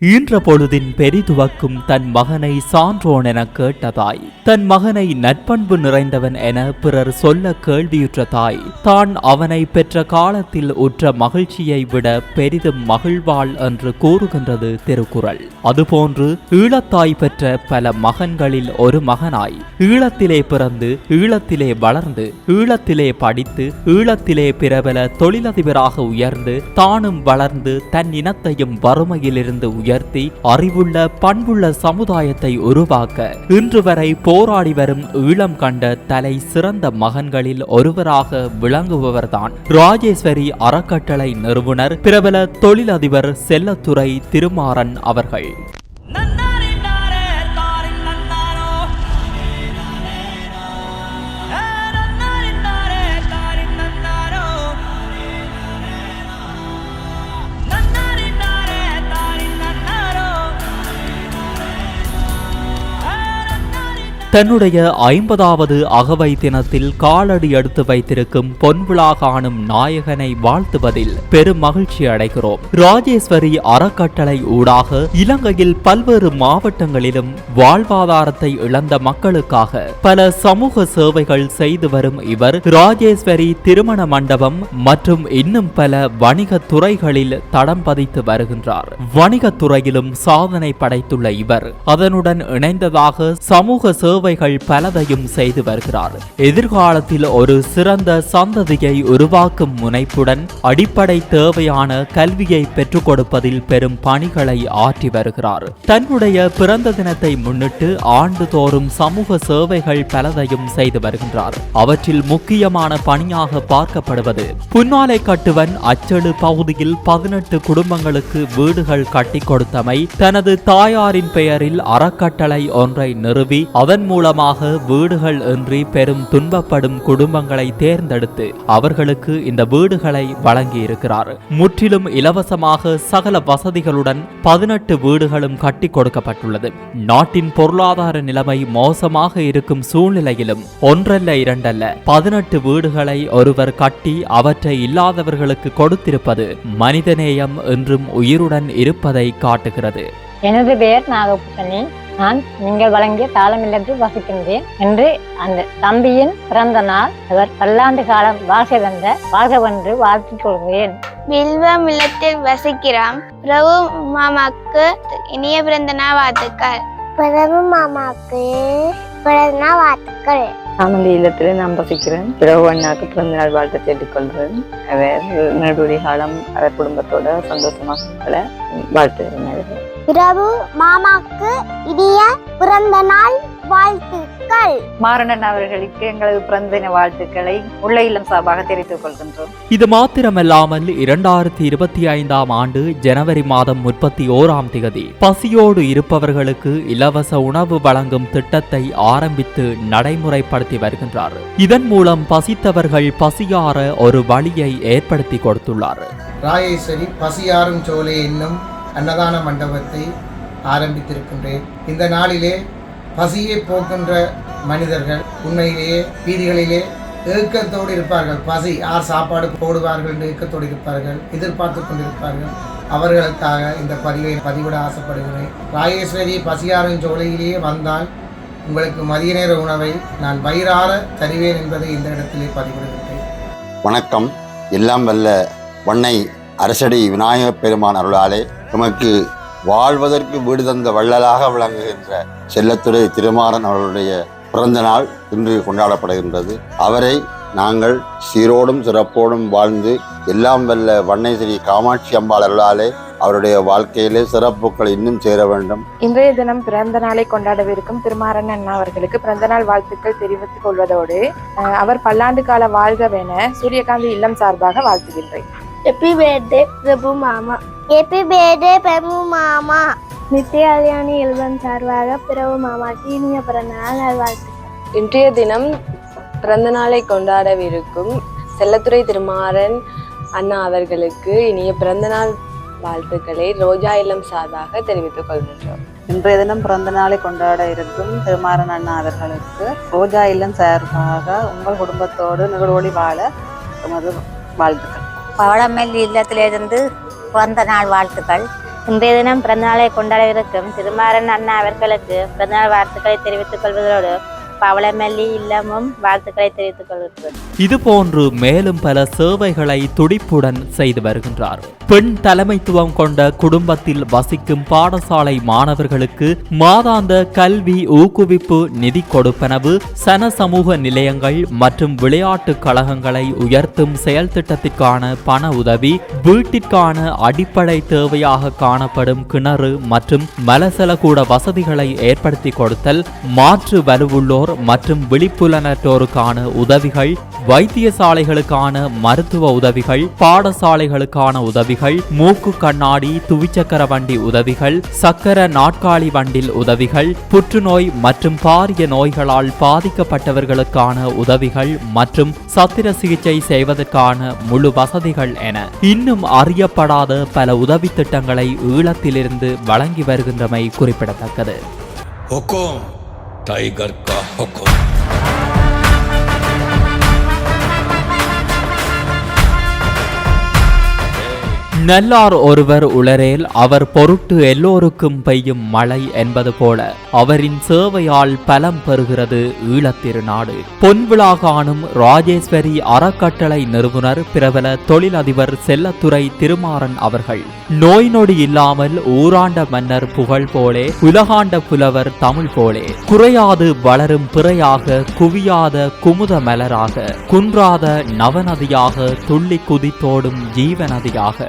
ஈன்ற பொழுதின் பெரிதுவக்கும் தன் மகனை சான்றோன் என கேட்டதாய். தன் மகனை நற்பண்பு நிறைந்தவன் என பிறர் சொல்ல கேள்வியுற்ற தாய். தான் அவனை பெற்ற காலத்தில் உற்ற மகிழ்ச்சியை விட பெரிதும் மகிழ்வாள் என்று கூறுகின்றது திருக்குறள். அதுபோன்று ஈழத்தாய் பெற்ற பல மகன்களில் ஒரு மகனாய். ஈழத்திலே பிறந்து ஈழத்திலே வளர்ந்து ஈழத்திலே படித்து ஈழத்திலே பிரபல தொழிலதிபராக உயர்ந்து தானும் வளர்ந்து தன் இனத்தையும் வறுமையிலிருந்து உயர்த்தி அறிவுள்ள பண்புள்ள சமுதாயத்தை உருவாக்க. இன்று வரை போராடி வரும் ஈழம் கண்ட தலை சிறந்த மகன்களில் ஒருவராக விளங்குபவர்தான் ராஜேஸ்வரி அறக்கட்டளை நிறுவனர் பிரபல தொழிலதிபர் செல்லத்துறை திருமாறன் அவர்கள். தன்னுடைய ஐம்பதாவது அகவை தினத்தில் காலடி எடுத்து வைத்திருக்கும் பொன்விழா காணும் நாயகனை வாழ்த்துவதில் பெரும் மகிழ்ச்சி அடைகிறோம். ராஜேஸ்வரி அறக்கட்டளை ஊடாக இலங்கையில் பல்வேறு மாவட்டங்களிலும் வாழ்வாதாரத்தை இழந்த மக்களுக்காக பல சமூக சேவைகள் செய்து வரும் இவர் ராஜேஸ்வரி திருமண மண்டபம் மற்றும் இன்னும் பல வணிக துறைகளில் தடம் பதித்து வருகின்றார். வணிகத்துறையிலும் சாதனை படைத்துள்ள இவர் அதனுடன் இணைந்ததாக சமூக சேவை சேவைகள் பலதையும் செய்து வருகிறார். எதிர்காலத்தில் ஒரு சிறந்த சந்ததியை உருவாக்கும் முனைப்புடன் அடிப்படை தேவையான கல்வியை பெற்றுக் கொடுப்பதில் பெரும் பணிகளை ஆற்றி வருகிறார். தன்னுடைய பிறந்த தினத்தை முன்னிட்டு ஆண்டுதோறும் சமூக சேவைகள் பலதையும் செய்து வருகின்றார். அவற்றில் முக்கியமான பணியாக பார்க்கப்படுவது புன்னாலை கட்டுவன் அச்சடு பகுதியில் பதினெட்டு குடும்பங்களுக்கு வீடுகள் கட்டி கொடுத்தமை தனது தாயாரின் பெயரில் அறக்கட்டளை ஒன்றை நிறுவி அதன் மூலமாக வீடுகள் இன்றி பெரும் துன்பப்படும் குடும்பங்களை தேர்ந்தெடுத்து அவர்களுக்கு இந்த வீடுகளை வழங்கி இருக்கிறார் முற்றிலும் இலவசமாக சகல வசதிகளுடன் பதினெட்டு வீடுகளும் கட்டி கொடுக்கப்பட்டுள்ளது. நாட்டின் பொருளாதார நிலைமை மோசமாக இருக்கும் சூழ்நிலையிலும் ஒன்றல்ல இரண்டல்ல பதினெட்டு வீடுகளை ஒருவர் கட்டி அவற்றை இல்லாதவர்களுக்கு கொடுத்திருப்பது மனிதநேயம் என்றும் உயிருடன் இருப்பதை காட்டுகிறது. எனது பெயர் நாகபூஷணி. நான் நீங்கள் வழங்கிய தாளமில்லத்தில் வசிக்கின்றேன் என்று அந்த தம்பியின் பிறந்த நாள் அவர் பல்லாண்டு காலம் வாழ்க வந்த வாழ்கவென்று வாழ்த்துக் கொள்கிறேன் வில்வம் இல்லத்தில் வசிக்கிறோம். பிரபு மாமாக்கு இனிய பிறந்த நாள் வாழ்த்துக்கள். பிரபு மாமாக்கு பிறந்த நாள் வாழ்த்துக்கள். நான் ஆனந்த இல்லத்தில் நான் வசிக்கிறேன். பிறகு அண்ணாக்கு பிறந்த நாள் வாழ்த்து தேடிக்கொள்கிறேன் கொள்கிறேன் அவர் நடுவழி காலம் அவர் குடும்பத்தோட சந்தோஷமாக வாழ்த்துகிறேன் பிரபு மாமாக்கு இனிய பிறந்த நாள் வாழ்த்துக்கள். மாறனன் அவர்களுக்கு எங்களது பிறந்த தின வாழ்த்துக்களை உள்ள இல்லம் சார்பாக தெரிவித்துக் கொள்கின்றோம். இது மாத்திரமல்லாமல் இரண்டாயிரத்தி இருபத்தி ஐந்தாம் ஆண்டு ஜனவரி மாதம் முப்பத்தி ஓராம் திகதி பசியோடு இருப்பவர்களுக்கு இலவச உணவு வழங்கும் திட்டத்தை ஆரம்பித்து நடைமுறைப்படுத்தி வருகின்றார். இதன் மூலம் பசித்தவர்கள் பசியாற ஒரு வழியை ஏற்படுத்தி கொடுத்துள்ளார். ராயேஸ்வரி பசியாறும் சோலை என்னும் அன்னதான மண்டபத்தை ஆரம்பித்திருக்கின்றேன். இந்த நாளிலே பசியை போக்கின்ற மனிதர்கள் உண்மையிலேயே வீதிகளிலே ஏக்கத்தோடு இருப்பார்கள். பசி யார் சாப்பாடு போடுவார்கள் என்று ஏக்கத்தோடு இருப்பார்கள் எதிர்பார்த்து கொண்டிருப்பார்கள். அவர்களுக்காக இந்த பதிவை பதிவிட ஆசைப்படுகிறேன். ராஜேஸ்வரி பசியாரின் ஜோலையிலேயே வந்தால் உங்களுக்கு மதிய நேர உணவை நான் வயிறார தருவேன் என்பதை இந்த இடத்திலே பதிவிடுகிறேன் வணக்கம். எல்லாம் வல்ல வண்ணை அரசடி விநாயகப் பெருமான் அருளாலே நமக்கு வாழ்வதற்கு வீடு தந்த வள்ளலாக விளங்குகின்ற செல்லத்துறை திருமாறன் அவர்களுடைய பிறந்த நாள் இன்று கொண்டாடப்படுகின்றது. அவரை நாங்கள் சீரோடும் சிறப்போடும் வாழ்ந்து எல்லாம் வல்ல வண்ணை ஸ்ரீ காமாட்சி அம்பாள் அருளாலே அவருடைய வாழ்க்கையிலே சிறப்புகள் இன்னும் சேர வேண்டும். இன்றைய தினம் பிறந்த நாளை கொண்டாடவிருக்கும் திருமாறன் அண்ணா அவர்களுக்கு பிறந்த நாள் வாழ்த்துக்கள் தெரிவித்துக் கொள்வதோடு அவர் பல்லாண்டு கால வாழ்கவென சூரியகாந்தி இல்லம் சார்பாக வாழ்த்துகின்றேன். ஹெப்பி பர்த்டே பிரபு மாமா ஹெப்பி பர்த்டே பிரபு மாமா நித்திய கல்யாணி இல்வன் சார்பாக பிரபு மாமாக்கு இனிய பிறந்த நாள் நல்வாழ்த்துக்கள் இன்றைய தினம் பிறந்த நாளை கொண்டாடவிருக்கும் செல்லத்துறை திருமாறன் அண்ணா அவர்களுக்கு இனிய பிறந்தநாள் வாழ்த்துக்களை ரோஜா இல்லம் சார்பாக தெரிவித்துக் கொள்கின்றோம். இன்றைய தினம் பிறந்த நாளை கொண்டாட இருக்கும் திருமாறன் அண்ணா அவர்களுக்கு ரோஜா இல்லம் சார்பாக உங்கள் குடும்பத்தோடு நிகழ்வொளி வாழ எமது வாழ்த்துக்கள். பவளமெல்லி இல்லத்திலிருந்து பிறந்த நாள் வாழ்த்துக்கள். இன்றைய தினம் பிறந்தநாளை கொண்டாடவிருக்கும் திருமாறன் அண்ணா அவர்களுக்கு பிறந்தநாள் வாழ்த்துக்களை தெரிவித்துக் கொள்வதோடு பவளமல்லி இல்லமும் வாழ்த்துக்களை தெரிவித்துக் கொள்கிறேன் இதுபோன்று மேலும் பல சேவைகளை துடிப்புடன் செய்து வருகின்றார். பெண் தலைமைத்துவம் கொண்ட குடும்பத்தில் வசிக்கும் பாடசாலை மாணவர்களுக்கு மாதாந்த கல்வி ஊக்குவிப்பு நிதி கொடுப்பனவு சன சமூக நிலையங்கள் மற்றும் விளையாட்டு கழகங்களை உயர்த்தும் செயல் திட்டத்திற்கான பண உதவி வீட்டிற்கான அடிப்படை தேவையாக காணப்படும் கிணறு மற்றும் மலசலகூட வசதிகளை ஏற்படுத்தி கொடுத்தல் மாற்று வலுவுள்ளோர் மற்றும் விழிப்புலனற்றோருக்கான உதவிகள் வைத்தியசாலைகளுக்கான மருத்துவ உதவிகள் பாடசாலைகளுக்கான உதவிகள் மூக்கு கண்ணாடி துவிச்சக்கர வண்டி உதவிகள் சக்கர நாட்காலி வண்டில் உதவிகள் புற்றுநோய் மற்றும் பாரிய நோய்களால் பாதிக்கப்பட்டவர்களுக்கான உதவிகள் மற்றும் சத்திர சிகிச்சை செய்வதற்கான முழு வசதிகள் என இன்னும் அறியப்படாத பல உதவி திட்டங்களை ஈழத்திலிருந்து வழங்கி வருகின்றமை குறிப்பிடத்தக்கது. நல்லார் ஒருவர் உளரேல் அவர் பொருட்டு எல்லோருக்கும் பெய்யும் மழை என்பது போல அவரின் சேவையால் பலம் பெறுகிறது ஈழத்திருநாடு பொன்விழா காணும் ராஜேஸ்வரி அறக்கட்டளை நிறுவனர் பிரபல தொழிலதிபர் செல்லத்துறை திருமாறன் அவர்கள். நோய் நொடி இல்லாமல் ஊராண்ட மன்னர் புகழ் போலே உலகாண்ட புலவர் தமிழ் போலே. குறையாது வளரும் பிறையாக குவியாத குமுத மலராக குன்றாத நவநதியாக துள்ளி குதித்தோடும் ஜீவநதியாக.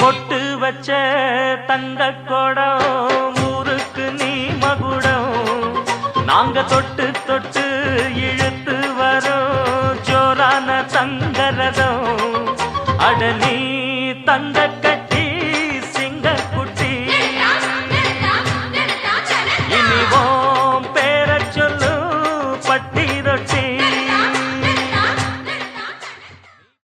பொட்டு வச்ச தங்க கொடம் ஊருக்கு நீ மகுடம். நாங்க தொட்டு தொட்டு இழுத்து வரோம் ஜோரான தங்கரதம் அடலி தங்க